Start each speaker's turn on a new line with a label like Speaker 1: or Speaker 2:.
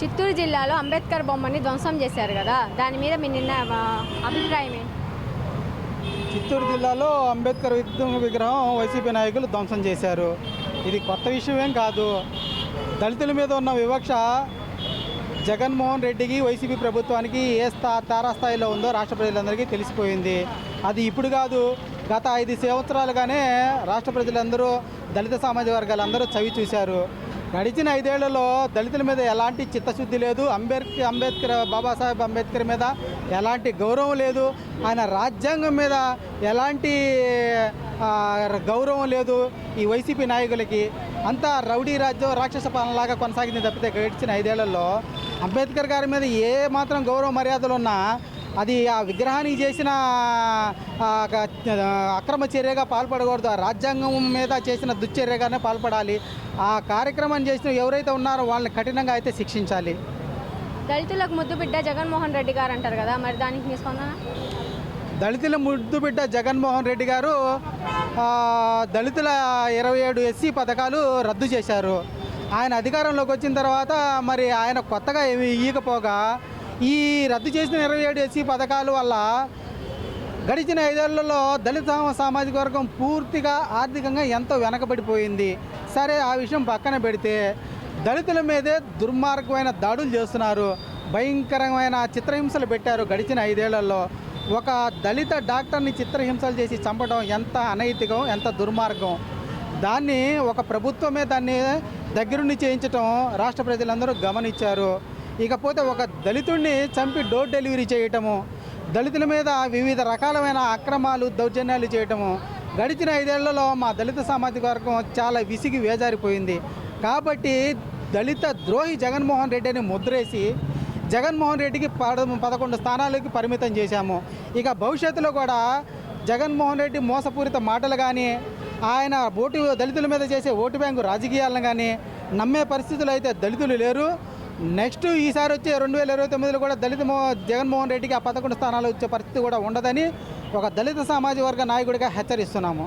Speaker 1: చిత్తూరు జిల్లాలో అంబేద్కర్ బొమ్మని ధ్వంసం చేశారు కదా. దాని మీద మీ నిన్న అభిప్రాయం ఏంటి?
Speaker 2: చిత్తూరు జిల్లాలో అంబేద్కర్ విగ్రహం వైసీపీ నాయకులు ధ్వంసం చేశారు. ఇది కొత్త విషయమేం కాదు. దళితుల మీద ఉన్న వివక్ష జగన్మోహన్ రెడ్డికి వైసీపీ ప్రభుత్వానికి ఏ స్థా తారాస్థాయిలో ఉందో రాష్ట్ర ప్రజలందరికీ తెలిసిపోయింది. అది ఇప్పుడు కాదు. గత ఐదు సంవత్సరాలుగానే రాష్ట్ర ప్రజలందరూ దళిత సామాజిక వర్గాలందరూ చవి చూశారు. గడిచిన ఐదేళ్ళలో దళితుల మీద ఎలాంటి చిత్తశుద్ధి లేదు. అంబేద్కర్ అంబేద్కర్ బాబాసాహెబ్ అంబేద్కర్ మీద ఎలాంటి గౌరవం లేదు. ఆయన రాజ్యాంగం మీద ఎలాంటి గౌరవం లేదు ఈ వైసీపీ నాయకులకి. అంతా రౌడీ రాజ్యం రాక్షస పాలనలాగా కొనసాగింది తప్పితే గడిచిన ఐదేళ్ళలో అంబేద్కర్ గారి మీద ఏ మాత్రం గౌరవ మర్యాదలు ఉన్నా అది ఆ విగ్రహానికి చేసిన అక్రమ చర్యగా పాల్పడకూడదు. ఆ రాజ్యాంగం మీద చేసిన దుశ్చర్యగానే పాల్పడాలి. ఆ కార్యక్రమం చేసిన ఎవరైతే ఉన్నారో వాళ్ళని కఠినంగా అయితే శిక్షించాలి.
Speaker 1: దళితులకు ముద్దు బిడ్డ జగన్మోహన్ రెడ్డి గారు అంటారు కదా మరి దానికి మీ స్పందన?
Speaker 2: దళితుల ముద్దు బిడ్డ జగన్మోహన్ రెడ్డి గారు దళితుల ఇరవై ఏడు ఎస్సీ పథకాలు రద్దు చేశారు. ఆయన అధికారంలోకి వచ్చిన తర్వాత మరి ఆయన కొత్తగా ఏమి ఇయ్యకపోగా ఈ రద్దు చేసిన ఇరవై ఏడు ఎస్సీ పథకాల వల్ల గడిచిన ఐదేళ్ళలో దళిత సామాజిక వర్గం పూర్తిగా ఆర్థికంగా ఎంతో వెనకబడిపోయింది. సరే ఆ విషయం పక్కన పెడితే దళితుల మీదే దుర్మార్గమైన దాడులు చేస్తున్నారు. భయంకరమైన చిత్రహింసలు పెట్టారు గడిచిన ఐదేళ్ళలో. ఒక దళిత డాక్టర్ని చిత్రహింసలు చేసి చంపడం ఎంత అనైతికం ఎంత దుర్మార్గం? దాన్ని ఒక ప్రభుత్వమే దాన్ని దగ్గరుండి చేయించటం రాష్ట్ర ప్రజలందరూ గమనించారు. ఇకపోతే ఒక దళితుడిని చంపి డోర్ డెలివరీ చేయటము దళితుల మీద వివిధ రకాలమైన అక్రమాలు దౌర్జన్యాలు చేయటము గడిచిన ఐదేళ్ళలో మా దళిత సామాజిక వర్గం చాలా విసిగి వేజారిపోయింది. కాబట్టి దళిత ద్రోహి జగన్మోహన్ రెడ్డి అని ముద్రేసి జగన్మోహన్ రెడ్డికి పద పదకొండు స్థానాలకి పరిమితం చేశాము. ఇక భవిష్యత్తులో కూడా జగన్మోహన్ రెడ్డి మోసపూరిత మాటలు కానీ ఆయన ఓటు దళితుల మీద చేసే ఓటు బ్యాంకు రాజకీయాలను కానీ నమ్మే పరిస్థితులు అయితే దళితులు లేరు. నెక్స్ట్ ఈసారి వచ్చే రెండు వేల ఇరవై తొమ్మిదిలో కూడా దళిత మో జగన్మోహన్ రెడ్డికి ఆ పదకొండు స్థానాలు వచ్చే పరిస్థితి కూడా ఉండదని ఒక దళిత సామాజిక వర్గ నాయకుడిగా హెచ్చరిస్తున్నాము.